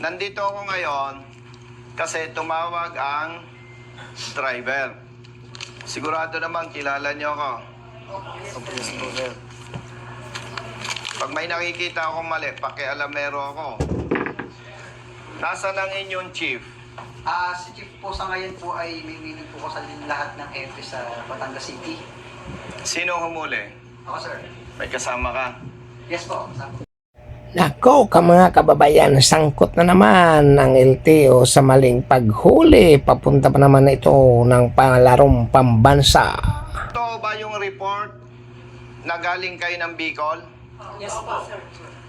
nandito ako ngayon kasi tumawag ang driver. Sigurado naman kilala niyo ako. Pag may nakikita akong mali, pakialamero ako. Nasaan ang inyong chief? Ah, si Chief po sa ngayon po ay may meaning po ko sa lahat ng hepe sa Batangas City. Sino humuli? Ako, sir. May kasama ka? Yes po. Sa- Nako ka mga kababayan, sangkot na naman ng LTO sa maling paghuli. Papunta pa naman ito ng palarong pambansa. Ito ba yung report na galing kayo ng Bicol? Yes po, sir.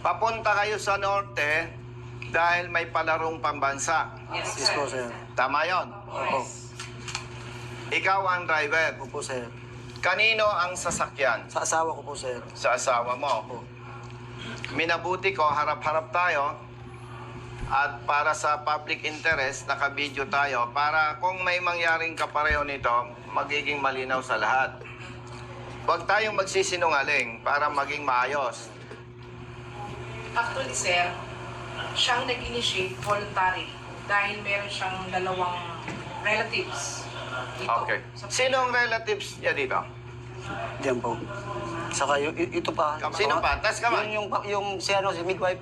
Papunta kayo sa norte dahil may palarong pambansa. Yes, Yes po, sir. Tama yon. Opo. Ikaw ang driver. Opo, sir. Kanino ang sasakyan? Sa asawa ko po, sir. Sa asawa mo. Opo. Minabuti ko, harap-harap tayo. At para sa public interest, naka-video tayo para kung may mangyaring kapareho nito, magiging malinaw sa lahat. Huwag tayong magsisinungaling para maging maayos. Actually, sir, siyang nag-initiate voluntary dahil meron siyang dalawang relatives dito. Okay. Sino ang relatives niya dito? Diyan po. Saka y- y- ito pa. Kam- Sino pa? Tas ka ba? Yung, yung, yung si, ano, si midwife,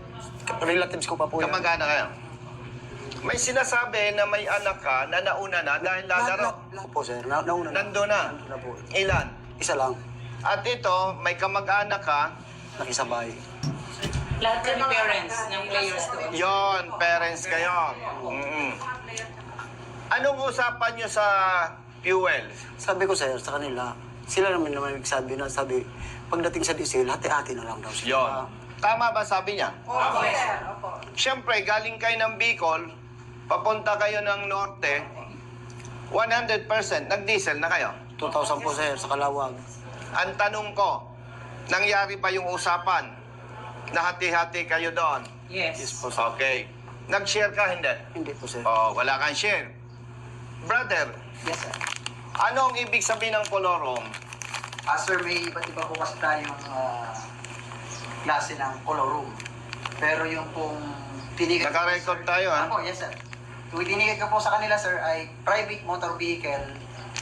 relatives ko pa po yan. Kamag-anak kayo? May sinasabi na may anak ka na nauna na dahil lalaro. lahat, lahat po, sir. Na, nauna na. Nandun na. Nandun na po. Ilan? Isa lang. At ito, may kamag-anak ka. Nakisabay. Lahat kami parents ng players doon. Yon, parents kayo. Mm. Anong usapan nyo sa fuel? Sabi ko, sir, sa kanila, sila naman naman nagsabi na, sabi, pagdating sa diesel, hati-hati na lang daw sila. Yon. Tama ba sabi niya? Opo, sir. Opo. Siyempre, galing kayo ng Bicol, papunta kayo ng Norte, 100% nag-diesel na kayo. 2,000 po, sir, sa Kalawag. Ang tanong ko, nangyari ba yung usapan? Na hati-hati kayo doon? Yes Yes. po, sir. Okay. Nag-share ka, hindi? Hindi po, sir. Oh, wala kang share. Brother, Yes, sir. Ano ang ibig sabihin ng kolorom? Ah, sir, may iba't iba po kasi tayong ah, klase ng color room. Pero yung pong tinigan... Naka-record tayo, ha? Ako, yes, sir. Yung tinigan ko po sa kanila, sir, ay private motor vehicle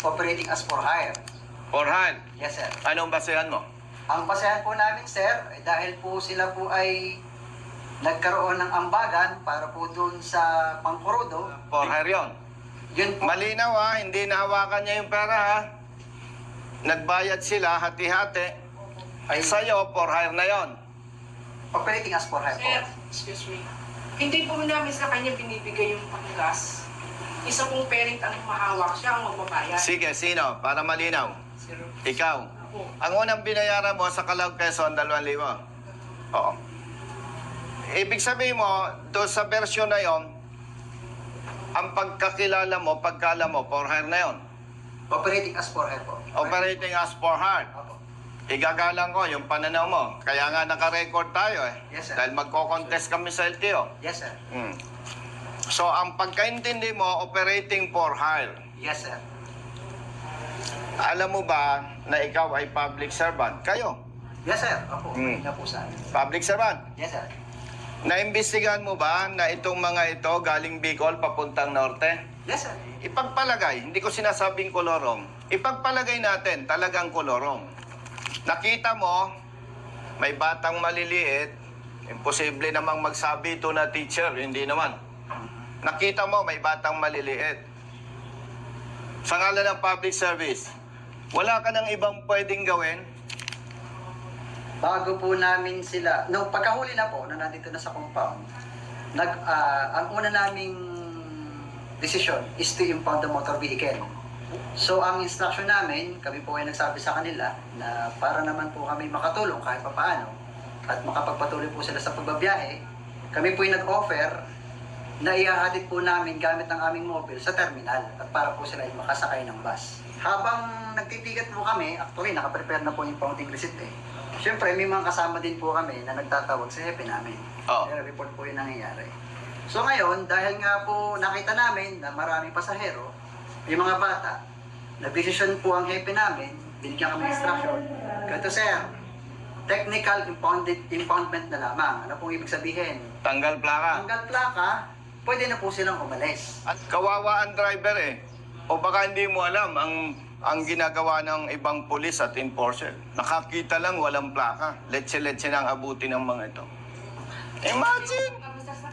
operating as for hire. Orhan, Yes, sir. anong basehan mo? Ang basehan po namin, sir, ay dahil po sila po ay nagkaroon ng ambagan para po doon sa Pangkurudo. For hire yun. Yun po. Malinaw ha, hindi nahawakan niya yung pera ha. Nagbayad sila, hati-hati. Ay, Sa'yo, for hire na yon. operating as for hire po. Sir, excuse me. Hindi po namin sa kanya binibigay yung panggas. Isa pong parent ang mahawak siya ang magbabayad. Sige, sino? Para malinaw. Sir, Ikaw. ako. Ang unang binayaran mo sa Calao Quezon, 2,000. Oo. Ibig sabihin mo, doon sa version na yon, ang pagkakilala mo, pagkala mo, for hire na yon. Operating as for hire po. Operating as for hire. Opo. Igagalang ko yung pananaw mo. Kaya nga naka-record tayo eh. Yes, sir. Dahil magko-contest kami sa LTO. Yes, sir. Mm. So, ang pagkaintindi mo, operating for hire. Yes, sir. Alam mo ba na ikaw ay public servant? Kayo, Yes, sir. Opo. Mm. po sa amin. public servant. Yes, sir. Naimbestigahan mo ba na itong mga ito galing Bicol papuntang Norte? Yes, sir. Ipagpalagay, hindi ko sinasabing kolorong. Ipagpalagay natin talagang kolorong. Nakita mo, may batang maliliit, imposible namang magsabi ito na teacher, hindi naman. Nakita mo, may batang maliliit. Sa ngalan ng public service, wala ka ng ibang pwedeng gawin? Bago po namin sila, no, pagkahuli na po, na nandito na sa compound, nag, ah, ang una naming decision is to impound the motor vehicle. So, ang instruction namin, kami po ay nagsabi sa kanila na para naman po kami makatulong kahit papaano at makapagpatuloy po sila sa pagbabiyahe, kami po ay nag-offer na ihahatid po namin gamit ang aming mobile sa terminal at para po sila ay makasakay ng bus. Habang nagtitigat po kami, actually nakaprepare na po yung pounding receipt eh. Siyempre, may mga kasama din po kami na nagtatawag sa hepe namin. Oo. Kaya report po yung nangyayari. So ngayon, dahil nga po nakita namin na maraming pasahero, yung mga bata, nag-decision po ang hepe namin, binigyan kami ng instruction, ganito sir, technical impounded, impoundment na lamang. Ano pong ibig sabihin? Tanggal plaka. Hanggang plaka, pwede na po silang umalis. At kawawa ang driver eh. O baka hindi mo alam ang ang ginagawa ng ibang pulis at enforcer. Nakakita lang walang plaka. Letse-letse na ang abuti ng mga ito. Imagine!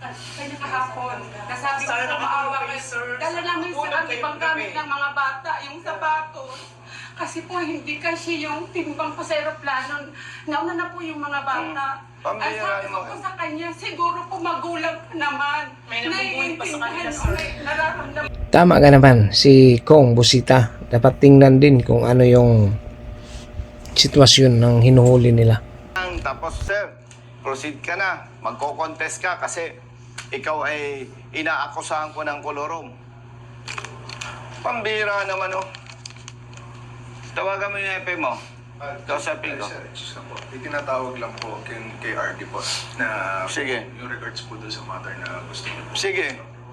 Kanya kahapon, nasabi ko maawa kayo. Dala namin sa ang ibang gamit ng mga bata, yung sapatos. Kasi po hindi kasi yung timbang ko sa aeroplano. Nauna na po yung mga bata. Hmm. Ang sabi ko po sa kanya, siguro po magulang ka naman. May nabubuhay pa sa kanya, sir. nararamdaman Tama ka naman, si Kong Busita. Dapat tingnan din kung ano yung sitwasyon ng hinuhuli nila. Tapos sir, proceed ka na. Magko-contest ka kasi ikaw ay inaakusahan ko ng kolorom. Pambira naman oh. Tawagan mo yung epe mo. Ah, Kausapin ko. Sir, excuse po. Itinatawag lang po kay, kay RD po na Sige. yung regards po doon sa matter na gusto niyo po. Sige.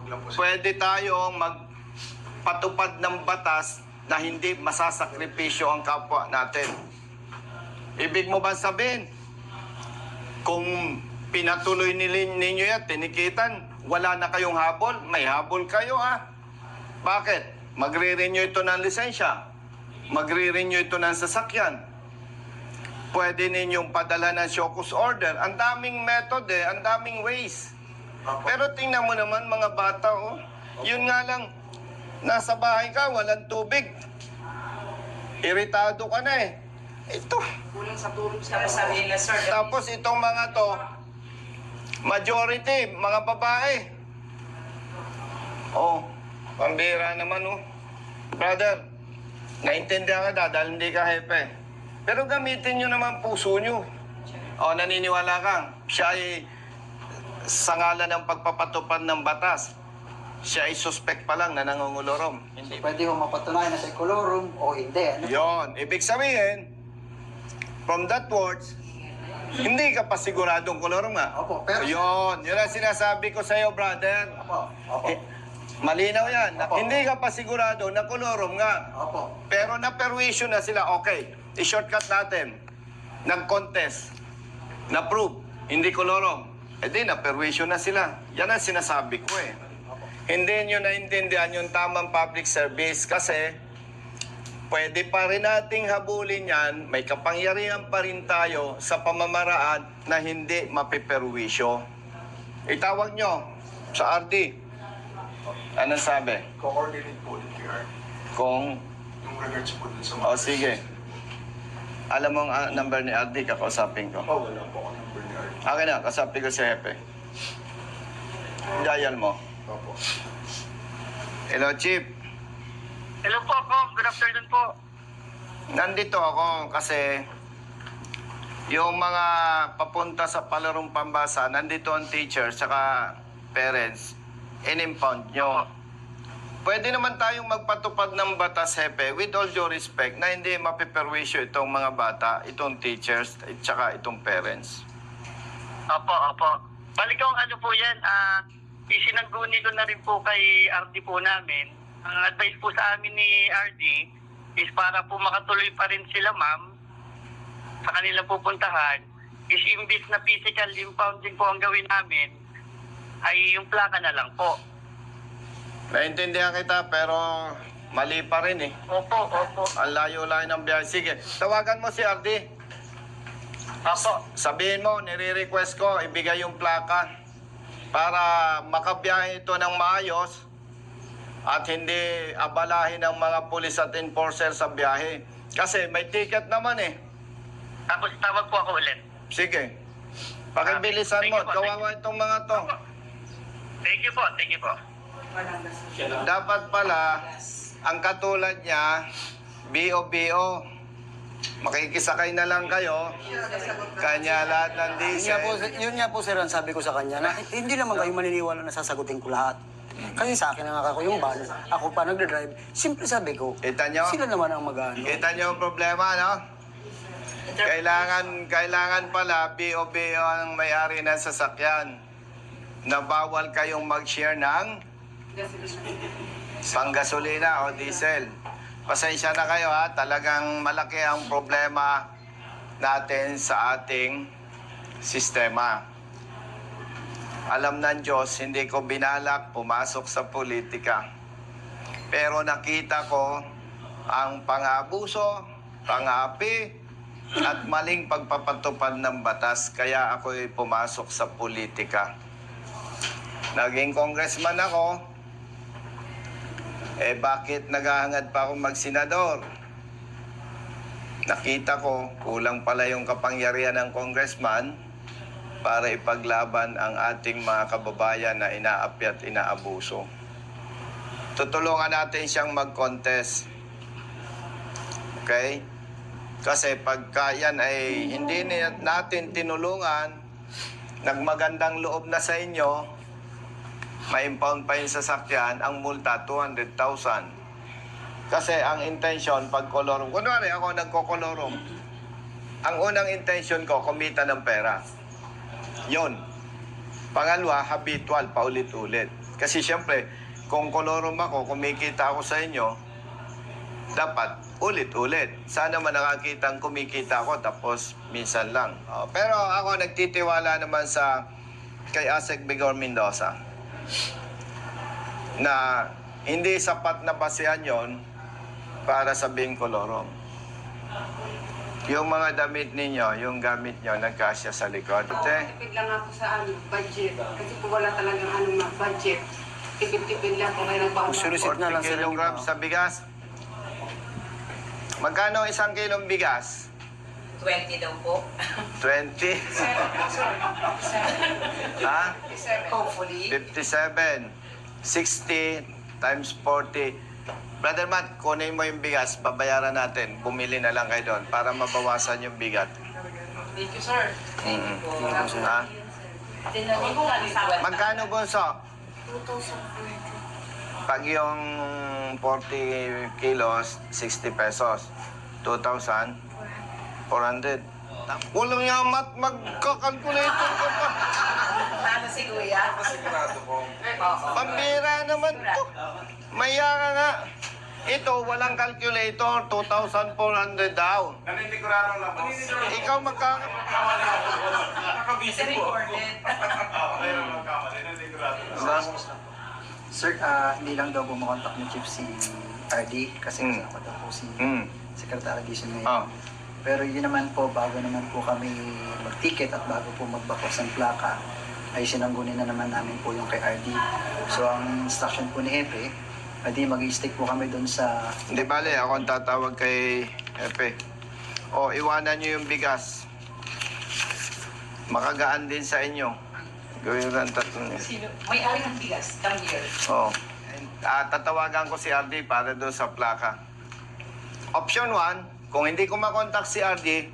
Lang po sir. Pwede tayong magpatupad ng batas na hindi masasakripisyo ang kapwa natin. Ibig mo ba sabihin, kung pinatuloy ninyo yan, tinikitan, wala na kayong habol, may habol kayo ha. Bakit? Magre-renew ito ng lisensya. Magre-renew ito ng sasakyan. Pwede ninyong padala ng shokus order. Ang daming method eh, ang daming ways. Pero tingnan mo naman mga bata, oh. Yun nga lang, nasa bahay ka, walang tubig. Iritado ka na eh. Ito. kulang sa tulog sa nila, sir, Tapos itong mga to, majority, mga babae. Oh, pambira naman oh. Brother, naintindihan ka dahil hindi ka hepe. Pero gamitin nyo naman puso nyo. O, naniniwala kang siya ay sa ngalan ng pagpapatupad ng batas. Siya ay suspect pa lang na nangungulorom. Hindi Pwede mo mapatunayan na sa kolorum o hindi. Ano? Yon, ibig sabihin, from that words, hindi ka pa siguradong kolor nga. Opo, pero- Yon, yun ang sinasabi ko sa iyo, brother. Opo, opo, Eh, malinaw yan. Na, Opo. hindi ka pa sigurado na kolorom nga. opo. Pero na-perwisyo na sila, okay, i-shortcut natin. Nag-contest. Na-prove, hindi kolorom. E di, na-perwisyo na sila. Yan ang sinasabi ko eh. Hindi nyo naintindihan yung tamang public service kasi pwede pa rin nating habulin yan, may kapangyarihan pa rin tayo sa pamamaraan na hindi mapiperwisyo. Itawag nyo sa RD. Anong sabi? Co-coordinate po kay RD. Kung Yung regards po doon sa O sige. Alam mo ang ah, number ni RD, kakausapin ko. Oh, wala po ako number ni RD. Akin na, kausapin ko si Hepe. Dial mo. Opo. Hello, Chief. Hello po, Kong. Good afternoon po. Nandito ako kasi yung mga papunta sa palarong pambasa, nandito ang teacher saka parents, in-impound nyo. Pwede naman tayong magpatupad ng batas, Hepe, with all due respect, na hindi mapiperwisyo itong mga bata, itong teachers, at saka itong parents. Opo, opo. Balikong ano po yan, ah, isinangguni ko na rin po kay RD po namin. Ang advice po sa amin ni RD is para po makatuloy pa rin sila, ma'am, sa kanilang pupuntahan, is imbis na physical impounding po ang gawin namin, ay yung plaka na lang po. Naintindihan kita, pero mali pa rin eh. Opo, opo. Ang layo-layo ng biyahe. Sige, tawagan mo si RD. Opo. Sabihin mo, nire-request ko, ibigay yung plaka para makabiyahe ito ng maayos at hindi abalahin ng mga pulis at enforcer sa biyahe. Kasi may ticket naman eh. Tapos tawag po ako ulit. Sige. Pakibilisan mo, Thank you po, kawawa itong mga to. Thank you po, thank you po. Dapat pala, ang katulad niya, BO-BO. Makikisakay na lang kayo. Kanya lahat ng Yun nga, po, yun nga po sir ang sabi ko sa kanya na hindi naman kayo maniniwala na sasagutin ko lahat. Kasi sa akin ang ako yung van, ako pa nagdadrive. Simple sabi ko, Kita nyo? sila naman ang mag-ano. Kita nyo ang problema, no? Kailangan, kailangan pala BO-BO ang may-ari ng sasakyan na bawal kayong mag-share ng panggasolina o diesel. Pasensya na kayo ha, talagang malaki ang problema natin sa ating sistema. Alam ng Diyos, hindi ko binalak pumasok sa politika. Pero nakita ko ang pang-abuso, pang-api, at maling pagpapatupad ng batas. Kaya ako'y pumasok sa politika. Naging congressman ako, eh bakit naghahangad pa ako magsenador? Nakita ko, kulang pala yung kapangyarihan ng congressman para ipaglaban ang ating mga kababayan na inaapi at inaabuso. Tutulungan natin siyang mag-contest. Okay? Kasi pagka yan ay hindi natin tinulungan, nagmagandang loob na sa inyo, ma-impound pa yung sasakyan, ang multa 200,000. Kasi ang intention, pag kolorom, kunwari ako nagkokolorom, ang unang intention ko, kumita ng pera. Yon. Pangalawa, habitual, paulit-ulit. Kasi siyempre, kung kolorom ako, kumikita ako sa inyo, dapat ulit-ulit. Sana man nakakita kumikita ako, tapos minsan lang. Oh, pero ako nagtitiwala naman sa kay Asek Bigor Mendoza na hindi sapat na basehan yon para sabing kolorom. Yung mga damit ninyo, yung gamit nyo, nagkasya sa likod. Oo, Te, tipid lang ako sa ano, budget. Kasi po wala talagang ano na budget. Tipid-tipid lang po kayo nagbawa. Magsurusit na lang 40 sila. kilograms sa bigas. Magkano isang kilong bigas? 20 daw po. 20? ha? Hopefully. 57. 60 times 40. Brother Matt, kunin mo yung bigas, babayaran natin. Bumili na lang kayo doon para mabawasan yung bigat. Thank you, sir. Thank you po. Ha? Tinanong ko nga ni Sawan. Magkano bunso? Pag yung 40 kilos, 60 pesos. 2,400. Walang yamat, magkakalkulator ka pa. Ano si Kuya? Pambira naman to. Maya ka nga. Ito, walang calculator, 2,400 daw. Naninigurado lang po. Ikaw magka... Kasi recorded. Diba? Sir, ah, hindi lang daw bumakontak ni Chief si RD kasi Hmm. ako daw po si Hmm. Secretary Addition ngayon. Ah. Pero yun naman po, bago naman po kami mag-ticket at bago po magbakos ng plaka, ay sinanggunin na naman namin po yung kay RD. So ang instruction po ni Epe, RD mag-stick po kami doon sa Hindi bale, ako ang tatawag kay Epe. O, iwanan nyo yung bigas. Makagaan din sa inyo. Gawin lang tatlo niyo. Sino? May ari ng bigas. Come here. Oo. Ah, tatawagan ko si RD para doon sa plaka. Option 1, kung hindi ko makontak si RD,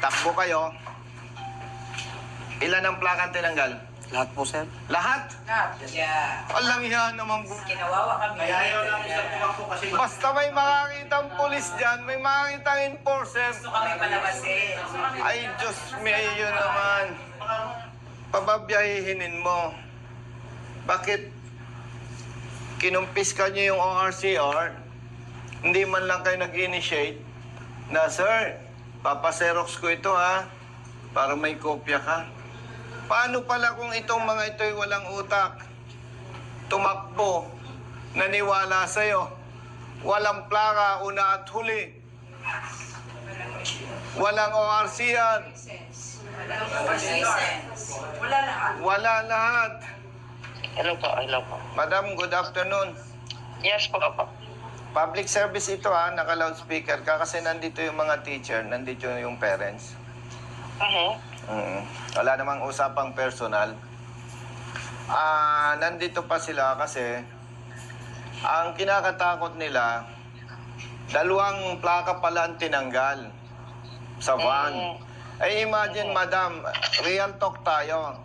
takbo kayo. Ilan ang plaka ang tinanggal? Lahat po, sir. Lahat? Yeah. Alam yan naman po. Kinawawa kami. Basta may makakitang pulis dyan, may makakitang enforcer. Gusto kami palabasin. Ay, Diyos mayo naman. Pababiyahinin mo. Bakit kinumpis ka niyo yung ORCR, hindi man lang kayo nag-initiate na, Sir, papaserox ko ito ha, para may kopya ka. Paano pala kung itong mga ito'y walang utak? Tumakbo, naniwala sa'yo, walang plaka, una at huli. Walang ORC yan. Wala lahat. Wala lahat. Hello po, hello po. Madam, good afternoon. Yes po, po. Public service ito ha, naka-loudspeaker ka kasi nandito yung mga teacher, nandito yung parents. Uh-huh. Mm. Wala namang usapang personal. Ah, nandito pa sila kasi ang kinakatakot nila, dalawang plaka pala ang tinanggal sa van. Ay imagine, madam, real talk tayo.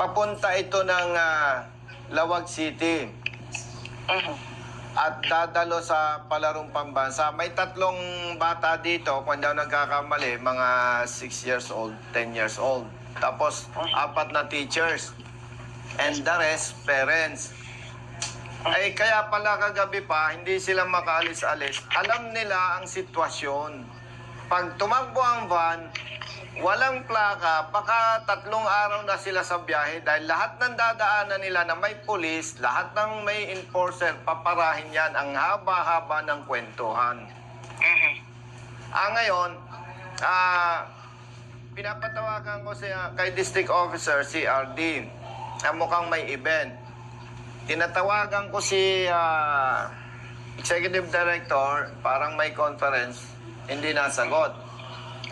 Papunta ito ng ah, Lawag City at dadalo sa palarong pambansa. May tatlong bata dito, kung daw nagkakamali, mga 6 years old, 10 years old. Tapos, apat na teachers. And the rest, parents. Ay, kaya pala kagabi pa, hindi sila makaalis-alis. Alam nila ang sitwasyon. Pag tumakbo ang van, walang plaka, baka tatlong araw na sila sa biyahe dahil lahat ng dadaanan nila na may pulis, lahat ng may enforcer, paparahin yan ang haba-haba ng kwentuhan. Mhm. Ah, ngayon, ah, pinapatawagan ko siya kay District Officer, si RD, na mukhang may event. Tinatawagan ko si ah, Executive Director, parang may conference, hindi nasagot.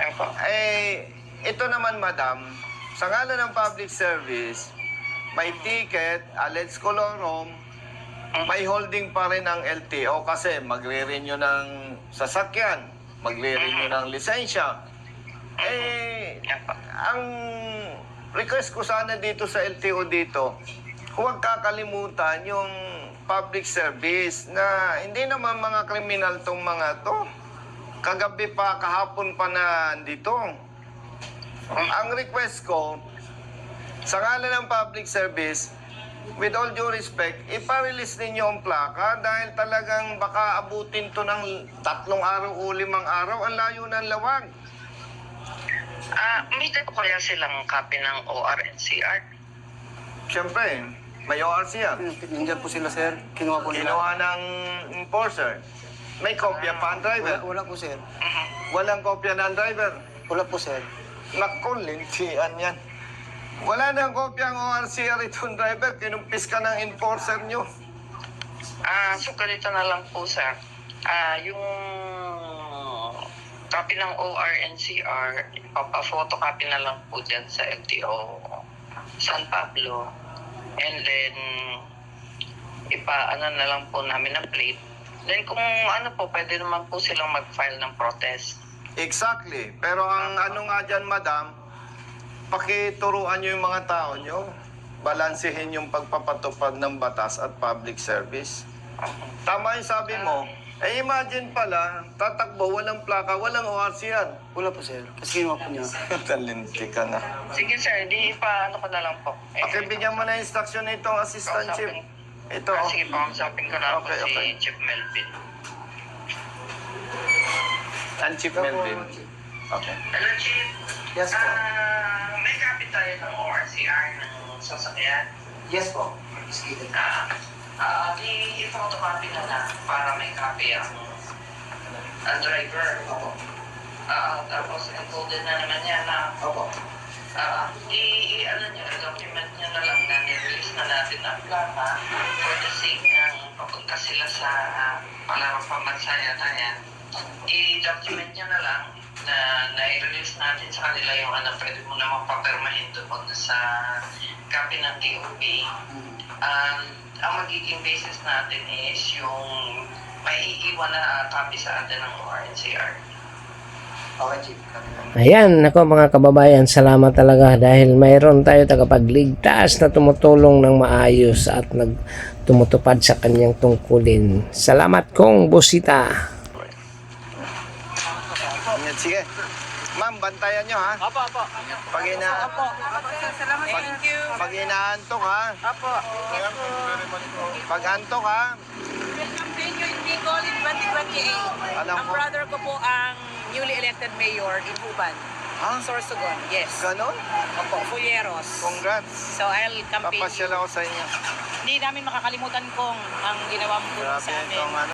Opo. Eh, ito naman, madam, sa ngalan ng public service, may ticket, alleged colorum, may holding pa rin ang LTO kasi magre-renew ng sasakyan, magre-renew ng lisensya. Eh, ang request ko sana dito sa LTO dito, huwag kakalimutan yung public service na hindi naman mga kriminal tong mga to. Kagabi pa, kahapon pa na dito. Ang request ko, sa ngalan ng public service, with all due respect, iparelease ninyo ang plaka dahil talagang baka abutin to ng tatlong araw o limang araw. Ang layo ng lawag. Ah, may dito kaya silang copy ng ORNCR? Siyempre, may ORC yan. Nandiyan po sila, sir. Kinuha po nila. Kinuha ng enforcer. May kopya pa ang Wala, driver. wala po, sir. Walang kopya ng driver. Wala po, sir. Naku, lintian yan. Wala nang kopya ang ORCR itong driver. Kinumpis ka ng enforcer nyo. Ah, so ganito na lang po, sir. Ah, yung copy ng ORNCR, papa-photocopy na lang po dyan sa LTO San Pablo. And then, ipa, ano na lang po namin ng plate. Then kung ano po, pwede naman po silang mag-file ng protest. Exactly. Pero ang ano nga dyan, madam, pakituruan nyo yung mga tao nyo. Balansehin yung pagpapatupad ng batas at public service. Tama yung sabi mo. Eh imagine pala, tatakbo, walang plaka, walang ORC yan. Wala po, sir. Kasi kinuha po niya. Talinti ka na. Sige sir, di pa ano ko na lang po. Eh, Pakibigyan mo na instruction nitong assistant chief. Ito, Ah, oh. sige, pakausapin ko na Okay, po si okay. Chief Melvin. Ang Chief Melvin. Okay. Hello, Chief. Yes po. Ah, may copy tayo ng ORCR ng sasakyan. Yes po. Excuse me. Ah, ah, di i-photocopy na lang para may copy ang, ang driver. Opo. Ah, tapos encoded na naman yan na Opo. ah, i, i ano nyo, document nyo na lang na nirelease na natin ang plaka for the sake ng papunta sila sa uh, palarong pamansaya tayo. I-document nyo na lang na na-release natin sa kanila yung ano, pwede mo naman papirmahin doon sa copy ng DOB. Um, ang magiging basis natin is yung may iiwan na copy sa atin ng ORNCR. Ayan, ako mga kababayan, salamat talaga dahil mayroon tayo tagapagligtas na tumutulong ng maayos at nagtumutupad sa kanyang tungkulin. Salamat kong busita. Sige. Ma'am, bantayan nyo ha. Apo, apo. Pag, ina, pag, pag inaantok ha. Apo. Pag antok ha. Mayor Bicol in 2028. Alam Ang ko. brother ko po ang newly elected mayor in Uban. Ha? Sorsogon, yes. Ganon? Opo, Fulleros. Congrats. So I'll campaign Papasyal you. ako sa inyo. Hindi namin makakalimutan kung ang ginawa mo po Grabe sa amin. itong ano.